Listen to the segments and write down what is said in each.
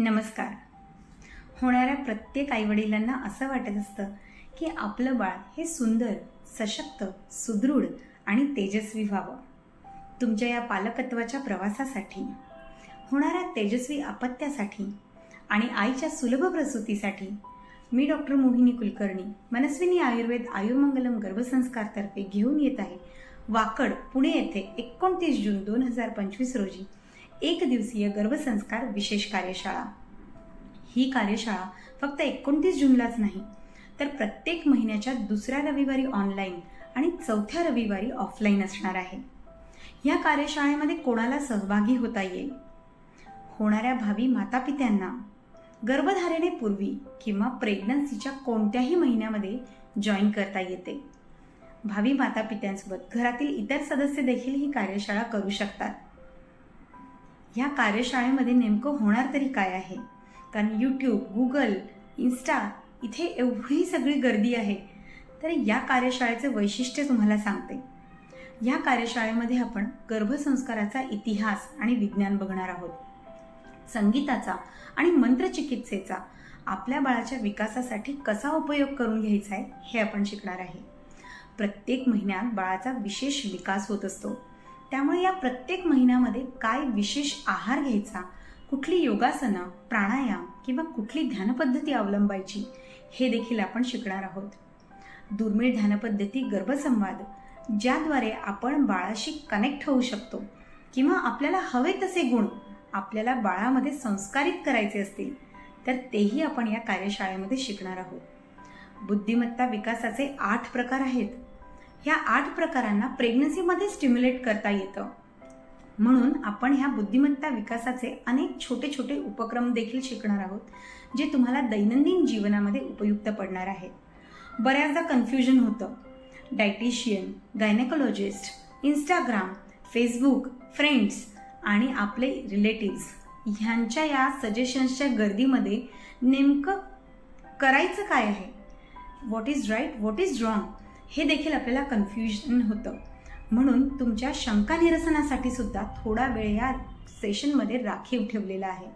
नमस्कार. होणाऱ्या प्रत्येक आईवडिलांना असं वाटत असतं की आपलं बाळ हे सुंदर सशक्त सुदृढ आणि तेजस्वी व्हावं. तुमच्या या पालकत्वाच्या प्रवासासाठी होणाऱ्या तेजस्वी अपत्यासाठी आणि आईच्या सुलभ प्रसूतीसाठी मी डॉक्टर मोहिनी कुलकर्णी मनस्विनी आयुर्वेद आयुर्मंगलम गर्भसंस्कारतर्फे घेऊन येत आहे वाकड पुणे येथे एकोणतीस जून दोन हजार पंचवीस रोजी. एक दिवसीय गर्भसंस्कार विशेष कार्यशाळा. ही कार्यशाळा फक्त एकोणतीस जूनलाच नाही तर प्रत्येक महिन्याच्या दुसऱ्या रविवारी ऑनलाईन आणि चौथ्या रविवारी ऑफलाईन असणार आहे. या कार्यशाळेमध्ये कोणाला सहभागी होता येईल? होणाऱ्या भावी मातापित्यांना गर्भधारणेपूर्वी किंवा प्रेग्नन्सीच्या कोणत्याही महिन्यामध्ये जॉईन करता येते. भावी मातापित्यांसोबत घरातील इतर सदस्य देखील ही कार्यशाळा करू शकतात. ह्या कार्यशाळेमध्ये नेमकं होणार तरी काय आहे? कारण यूट्यूब गुगल इन्स्टा इथे एवढी सगळी गर्दी आहे. तर या कार्यशाळेचं वैशिष्ट्य तुम्हाला सांगते. या कार्यशाळेमध्ये आपण गर्भसंस्काराचा इतिहास आणि विज्ञान बघणार आहोत. संगीताचा आणि मंत्रचिकित्सेचा आपल्या बाळाच्या विकासासाठी कसा उपयोग करून घ्यायचा आहे हे आपण शिकणार आहे. प्रत्येक महिन्यात बाळाचा विशेष विकास होत असतो. त्यामुळे या प्रत्येक महिन्यामध्ये काय विशेष आहार घ्यायचा कुठली योगासनं प्राणायाम किंवा कुठली ध्यानपद्धती अवलंबायची हे देखील आपण शिकणार आहोत. दुर्मिळ ध्यानपद्धती गर्भसंवाद ज्याद्वारे आपण बाळाशी कनेक्ट होऊ शकतो किंवा आपल्याला हवे तसे गुण आपल्याला बाळामध्ये संस्कारित करायचे असतील तर तेही आपण या कार्यशाळेमध्ये शिकणार आहोत. बुद्धिमत्ता विकासाचे आठ प्रकार आहेत. ह्या आठ प्रकारांना प्रेग्नन्सीमध्ये स्टिम्युलेट करता येतं. म्हणून आपण ह्या बुद्धिमत्ता विकासाचे अनेक छोटे छोटे उपक्रम देखील शिकणार आहोत जे तुम्हाला दैनंदिन जीवनामध्ये उपयुक्त पडणार आहेत. बऱ्याचदा कन्फ्युजन होतं. Dietitian gynaecologist Instagram Facebook friends आणि आपले रिलेटिव्स ह्यांच्या या सजेशन्सच्या गर्दीमध्ये नेमकं करायचं काय आहे? What is right what is wrong हे देखील आपल्याला कन्फ्युजन होतं. म्हणून तुमच्या शंका निरसनासाठी सुद्धा थोडा वेळ या सेशनमध्ये राखीव ठेवलेला आहे.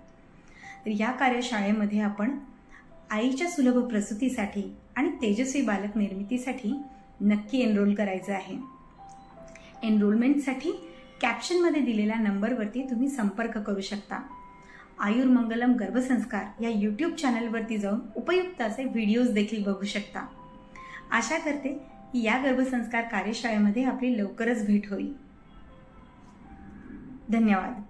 तर या कार्यशाळेमध्ये आपण आईच्या सुलभ प्रसूतीसाठी आणि तेजस्वी बालक निर्मितीसाठी नक्की एनरोल करायचं आहे. एनरोलमेंटसाठी कॅप्शनमध्ये दिलेल्या नंबरवरती तुम्ही संपर्क करू शकता. आयुर्मंगलम गर्भसंस्कार या यूट्यूब चॅनलवरती जाऊन उपयुक्त असे व्हिडिओज देखील बघू शकता. आशा करते या गर्भसंस्कार कार्यशाळेमध्ये आपली लवकरच भेट होईल. धन्यवाद.